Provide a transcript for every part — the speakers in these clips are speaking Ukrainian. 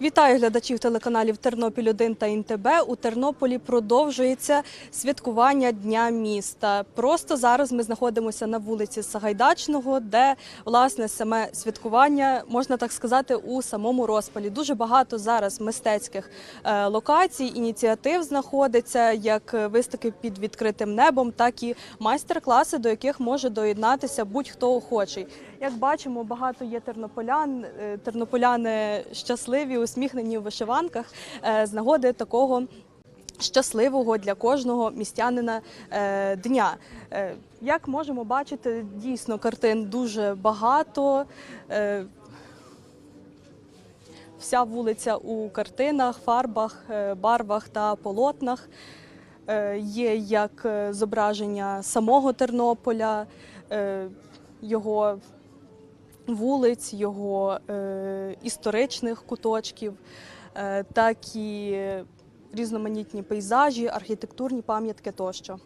Вітаю глядачів телеканалів Тернопіль 1 та ІНТБ. У Тернополі продовжується святкування Дня міста. Просто зараз ми знаходимося на вулиці Сагайдачного, де власне саме святкування можна так сказати у самому розпалі. Дуже багато зараз мистецьких е, локацій, ініціатив знаходиться, як виставки під відкритим небом, так і майстер-класи, до яких може доєднатися будь-хто охочий. Як бачимо, багато є тернополян. Е, Тернополяни щасливі, усміхнені в вишиванках е, з нагоди такого. Щасливого для кожного містянина е, дня. Е, як можемо бачити, дійсно картин дуже багато. Вся вулиця у картинах, фарбах, барвах та полотнах. Є як зображення самого Тернополя, його вулиць, його е, історичних куточків, е, так і різноманітні пейзажі, архітектурні пам'ятки тощо.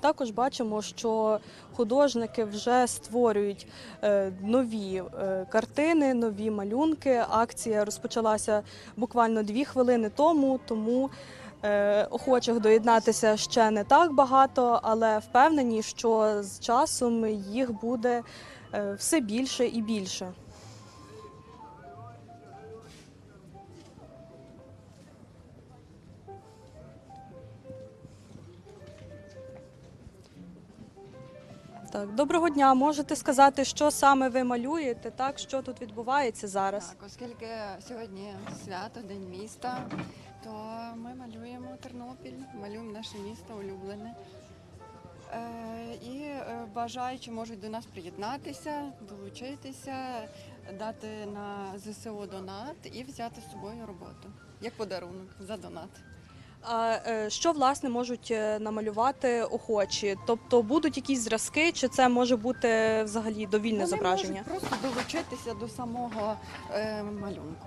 Також бачимо, що художники вже створюють е, нові е, картини, нові малюнки. Акція розпочалася буквально дві хвилини тому, тому е, охочих доєднатися ще не так багато, але впевнені, що з часом їх буде все більше і більше. Так, доброго дня. Можете сказати, що саме ви малюєте? Так, що тут відбувається зараз? Так, оскільки сьогодні свято, День міста, то ми малюємо Тернопіль, малюємо наше місто улюблене. Е, і е, бажаючі можуть до нас приєднатися, долучитися, дати на ЗСУ донат і взяти з собою роботу як подарунок за донат. А е, що власне можуть е, намалювати охочі? Тобто будуть якісь зразки, чи це може бути взагалі довільне Вони зображення? можуть просто долучитися до самого е, малюнку.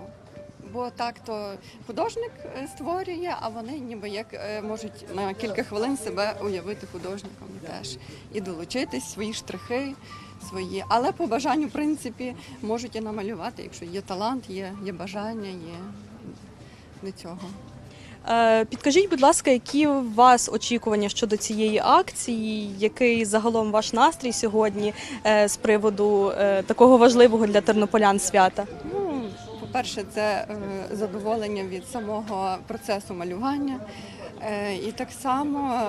Бо так то художник е, створює, а вони ніби як е, можуть на кілька хвилин себе уявити художником теж і долучитись свої штрихи, свої. Але по бажанню, в принципі, можуть і намалювати, якщо є талант, є, є бажання, є до цього. Е, Підкажіть, будь ласка, які у вас очікування щодо цієї акції? Який загалом ваш настрій сьогодні е, з приводу е, такого важливого для тернополян свята? Ну, по-перше, це задоволення від самого процесу малювання. І так само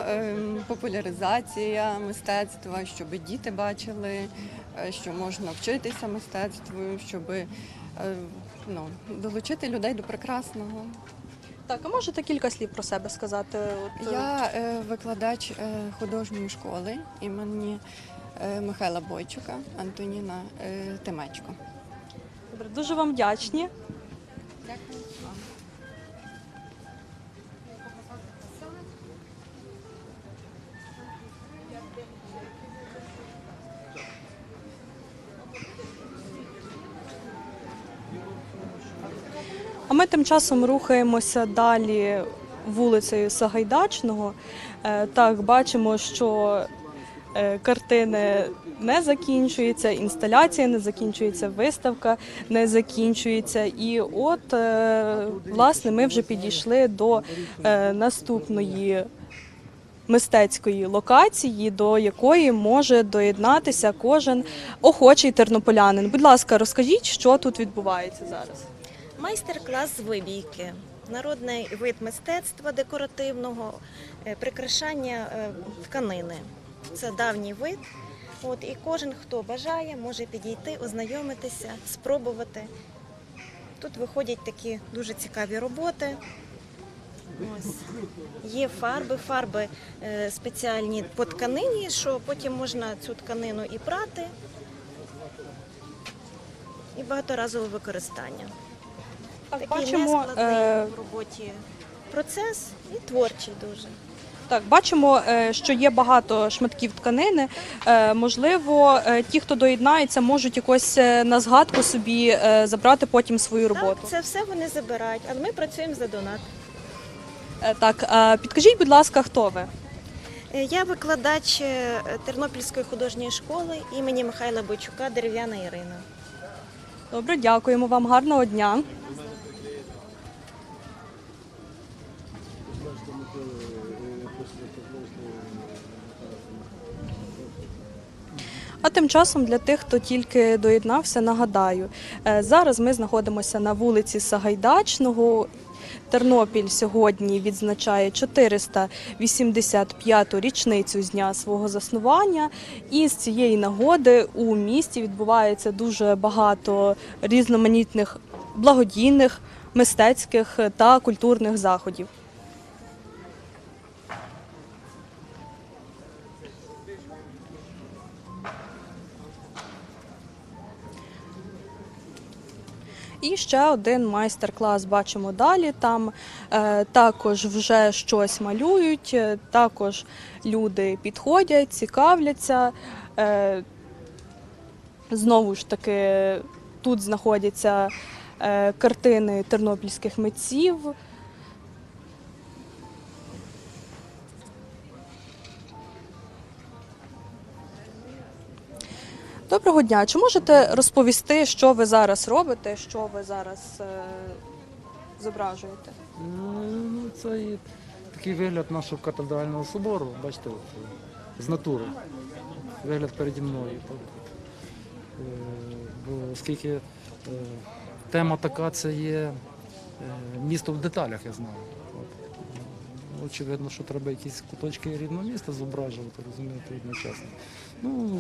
популяризація мистецтва, щоб діти бачили, що можна вчитися мистецтву, щоб ну, долучити людей до прекрасного. Так, а можете кілька слів про себе сказати? От, е, Я е, викладач е, художньої школи імені е, Михайла Бойчука, Антоніна е, Тимечко. Добре, дуже вам вдячні. Дякую вам. А ми тим часом рухаємося далі вулицею Сагайдачного. Е, Так, бачимо, що е, картини не закінчуються, інсталяція не закінчується, виставка не закінчується. І от, е, власне, ми вже підійшли до наступної мистецької локації, до якої може доєднатися кожен охочий тернополянин. Будь ласка, розкажіть, що тут відбувається зараз. Майстер-клас з вибійки. Народний вид мистецтва декоративного, е, прикрашання е, тканини. Це давній вид. От, і кожен, хто бажає, може підійти, ознайомитися, спробувати. Тут виходять такі дуже цікаві роботи. Ось. Є фарби, фарби е, спеціальні по тканині, що потім можна цю тканину і прати, і багаторазове використання. Так, Такий бачимо, е, в роботі процес і творчий дуже. Так, бачимо, е, що є багато шматків тканини. Е, Можливо, е, ті, хто доєднається, можуть якось на згадку собі забрати потім свою роботу. Так, це все вони забирають, але ми працюємо за донат. Так, підкажіть, будь ласка, хто ви? Я викладач Тернопільської художньої школи імені Михайла Бойчука Дерев'яна Ірина. Добре, дякуємо вам. Гарного дня. А тим часом для тих, хто тільки доєднався, нагадаю, е, зараз ми знаходимося на вулиці Сагайдачного. Тернопіль сьогодні відзначає 485-ту річницю з дня свого заснування, і з цієї нагоди у місті відбувається дуже багато різноманітних благодійних, мистецьких та культурних заходів. І ще один майстер-клас бачимо далі. Там е, також вже щось малюють, е, також люди підходять, цікавляться. Е, знову ж таки, тут знаходяться е, картини тернопільських митців. Доброго дня. Чи можете розповісти, що ви зараз робите, що ви зараз е, зображуєте? Ну, це такий вигляд нашого катедрального собору, бачите, от, е, з натури. Вигляд переді мною. Так. Е, Бо оскільки е, тема така, це є е, місто в деталях, я знаю. Ну, Очевидно, що треба якісь куточки рідного міста зображувати, розумієте, одночасно. Ну,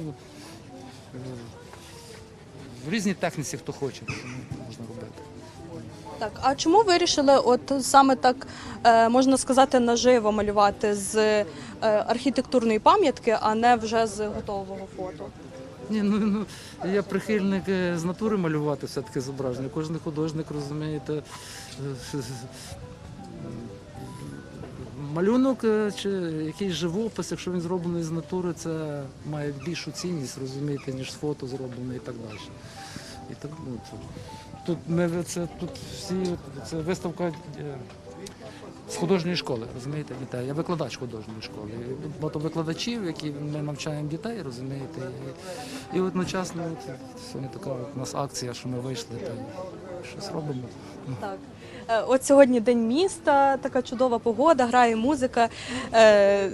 в різній техніці, хто хоче, можна робити. Так, а чому вирішили, от саме так е, можна сказати, наживо малювати з е, архітектурної пам'ятки, а не вже з готового фото? Ні, ну, ну я прихильник е, з натури малювати все-таки зображення. Кожен художник, розумієте, малюнок е, чи якийсь живопис, якщо він зроблений з натури, це має більшу цінність, розумієте, ніж з фото зроблений і так далі. І так, ну, це, тут ми це тут всі це виставка. е, З художньої школи, розумієте, дітей. Я викладач художньої школи. Багато викладачів, які ми навчаємо дітей, розумієте. І, і одночасно от, сьогодні така от у нас акція, що ми вийшли та щось робимо. Так. Е, От сьогодні день міста, така чудова погода, грає музика. Е,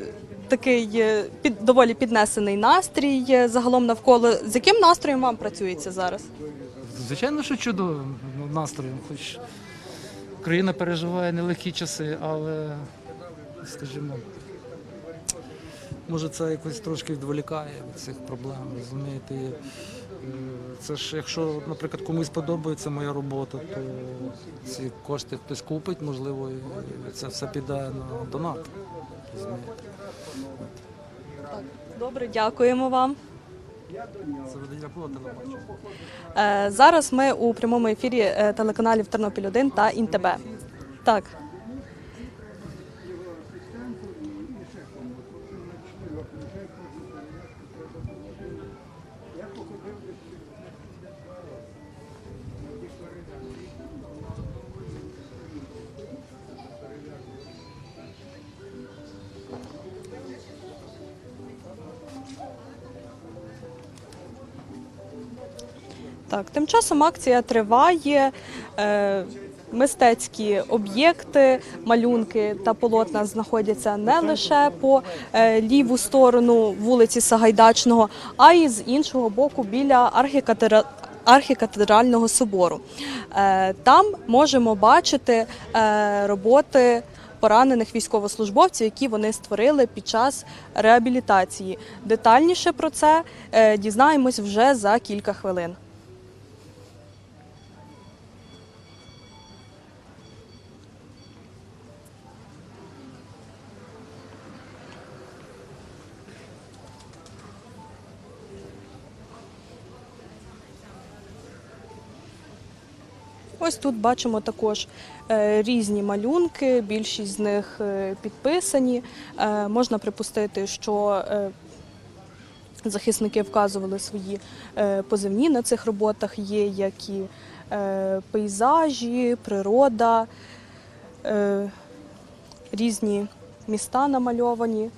Такий е, під доволі піднесений настрій загалом навколо. З яким настроєм вам працюється зараз? Звичайно, що чудовим настроєм, хоч країна переживає нелегкі часи, але, скажімо, може це якось трошки відволікає від цих проблем, розумієте. Це ж якщо, наприклад, комусь подобається моя робота, то ці кошти хтось купить, можливо, і це все піде на донат. Так, добре, дякуємо вам. Е, Зараз ми у прямому ефірі е, телеканалів Тернопіль 1 та ІНТБ. Так. Так, тим часом акція триває. Е, Мистецькі об'єкти, малюнки та полотна знаходяться не лише по е, ліву сторону вулиці Сагайдачного, а й з іншого боку біля архікатедра... архікатедрального собору. Е, там можемо бачити роботи поранених військовослужбовців, які вони створили під час реабілітації. Детальніше про це дізнаємось вже за кілька хвилин. Ось тут бачимо також е, різні малюнки, більшість з них е, підписані. Е, Можна припустити, що захисники вказували свої позивні на цих роботах. Є як і пейзажі, природа, різні міста намальовані.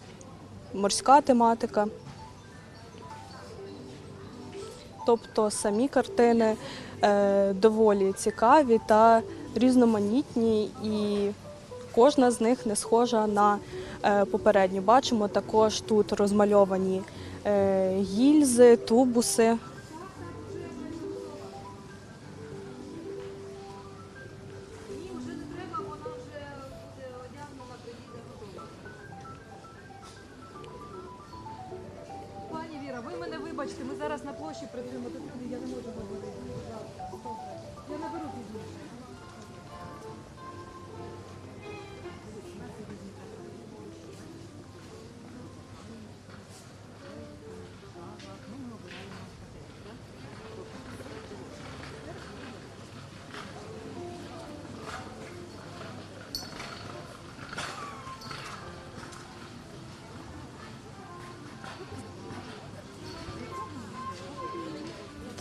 морська тематика. Тобто самі картини е, доволі цікаві та різноманітні, і кожна з них не схожа на е, попередню. Бачимо також тут розмальовані е, гільзи, тубуси.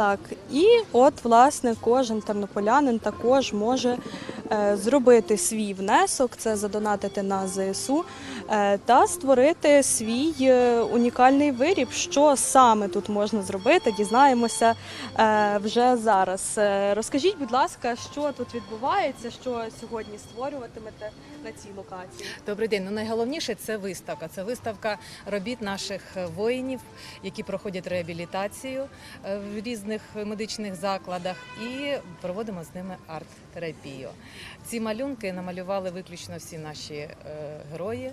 Так, і от власне кожен тернополянин також може зробити свій внесок, це задонатити на ЗСУ е, та створити свій е, унікальний виріб. Що саме тут можна зробити, дізнаємося е, вже зараз. Е, розкажіть, будь ласка, що тут відбувається, що сьогодні створюватимете на цій локації? Добрий день. Ну найголовніше це виставка. Це виставка робіт наших е, воїнів, які проходять реабілітацію е, в різних медичних закладах, і проводимо з ними арт-терапію. Ці малюнки намалювали виключно всі наші е, герої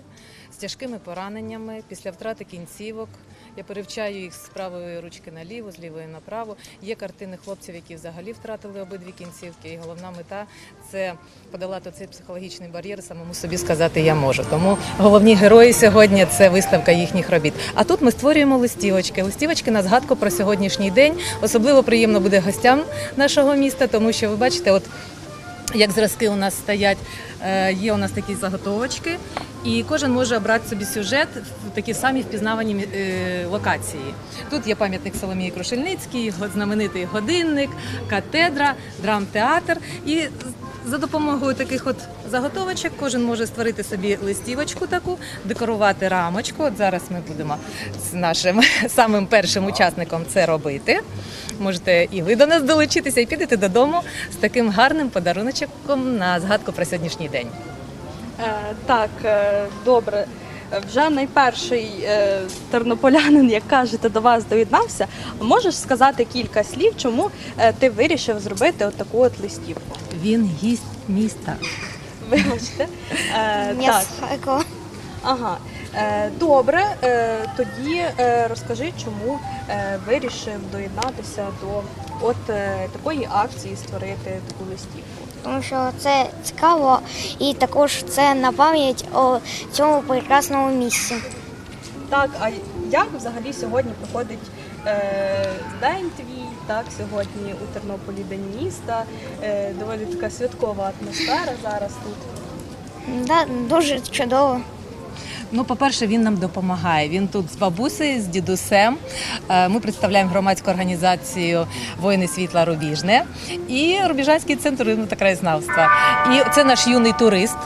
з тяжкими пораненнями після втрати кінцівок. Я перевчаю їх з правої ручки на ліву, з лівої на праву. Є картини хлопців, які взагалі втратили обидві кінцівки. І головна мета це подолати цей психологічний бар'єр, самому собі сказати я можу. Тому головні герої сьогодні це виставка їхніх робіт. А тут ми створюємо листівочки. Листівочки на згадку про сьогоднішній день. Особливо приємно буде гостям нашого міста, тому що ви бачите, от як зразки у нас стоять, е, є у нас такі заготовочки, і кожен може обрати собі сюжет в такі самі впізнавані е, локації. Тут є пам'ятник Соломії Крушельницькій, знаменитий годинник, катедра, драмтеатр. І за допомогою таких от заготовочок кожен може створити собі листівочку таку, декорувати рамочку. От зараз ми будемо з нашим самим першим учасником це робити. Можете і ви до нас долучитися і підете додому з таким гарним подаруночком на згадку про сьогоднішній день. Е, так, е, добре. Вже найперший е, тернополянин, як кажете, до вас доєднався. Можеш сказати кілька слів, чому е, ти вирішив зробити от таку от листівку? Він гість міста. Вибачте. Е, так, ага. Е, добре, е, тоді е, розкажи, чому вирішив доєднатися до от е, такої акції, створити таку листівку. Тому що це цікаво і також це на пам'ять о цьому прекрасному місці. Так, а як взагалі сьогодні проходить е, день твій? Так, сьогодні у Тернополі День міста. Е, доволі така святкова атмосфера зараз тут. Да, дуже чудово. Ну, по-перше, він нам допомагає. Він тут з бабусею, з дідусем. Е, Ми представляємо громадську організацію Воїни світла Рубіжне і Рубіжанський центр та краєзнавства. І це наш юний турист.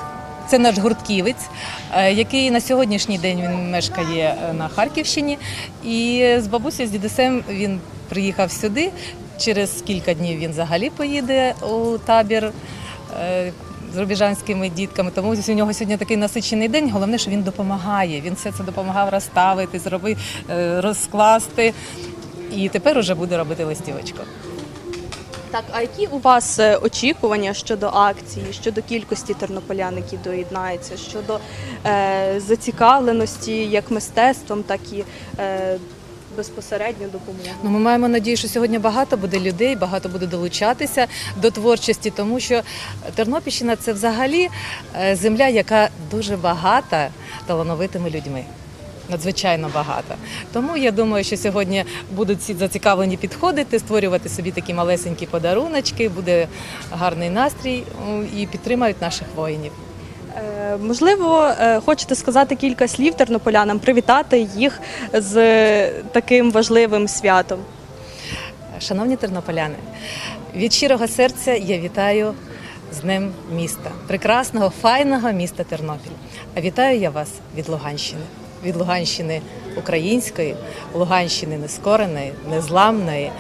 Це наш гуртківець, е, який на сьогоднішній день він мешкає е, на Харківщині. І з бабусею, з дідусем він приїхав сюди. Через кілька днів він взагалі поїде у табір з рубіжанськими дітками. Тому у нього сьогодні такий насичений день. Головне, що він допомагає. Він все це допомагав розставити, зробити, е, розкласти. І тепер уже буде робити листівочку. Так, а які у вас е, очікування щодо акції, щодо кількості тернополян, які доєднаються, щодо е, зацікавленості як мистецтвом, так і е, безпосередньо допомоги? Ну, ми маємо надію, що сьогодні багато буде людей, багато буде долучатися до творчості, тому що Тернопільщина це взагалі е, земля, яка дуже багата талановитими людьми. Надзвичайно багато. Тому я думаю, що сьогодні будуть всі зацікавлені підходити, створювати собі такі малесенькі подаруночки, буде гарний настрій і підтримають наших воїнів. Е, Можливо, е, хочете сказати кілька слів тернополянам, привітати їх з таким важливим святом. Шановні тернополяни, від щирого серця я вітаю з Днем міста, прекрасного, файного міста Тернопіль. А вітаю я вас від Луганщини. від Луганщини української, Луганщини нескореної, незламної.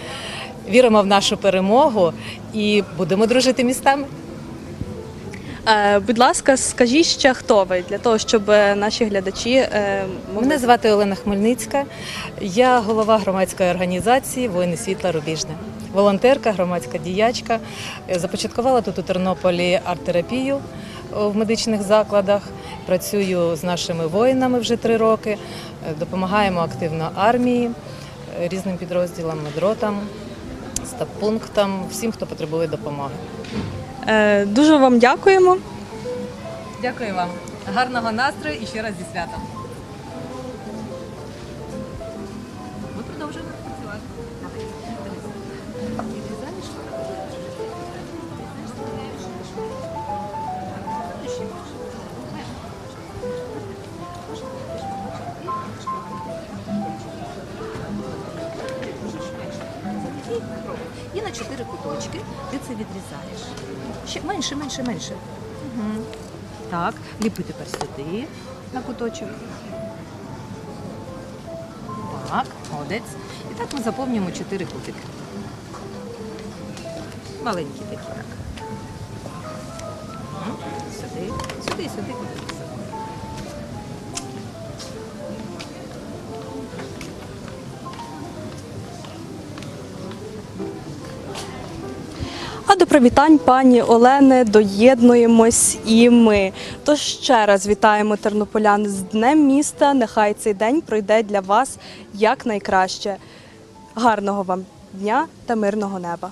Віримо в нашу перемогу і будемо дружити містами. Е, будь ласка, скажіть ще, хто ви для того, щоб е, наші глядачі е, могли Мене звати Олена Хмельницька. Я голова громадської організації Воїни світла Рубіжне. Волонтерка, громадська діячка. Започаткувала тут у Тернополі арт-терапію в медичних закладах. Працюю з нашими воїнами вже три роки. Допомагаємо активно армії, різним підрозділам, медротам, стаб-пунктам, всім, хто потребує допомоги. Е, дуже вам дякуємо. Дякую вам. Гарного настрою і ще раз зі святом. Ми продовжуємо працювати. І на чотири куточки ти це відрізаєш. Ще менше, менше, менше. Угу. Так, ліпи тепер сюди на куточок. Так, молодець. І так ми заповнюємо чотири кутики. Маленькі такі, так. Сюди, сюди, сюди, До привітань пані Олени доєднуємось і ми. Тож ще раз вітаємо тернополян з Днем міста. Нехай цей день пройде для вас якнайкраще. Гарного вам дня та мирного неба.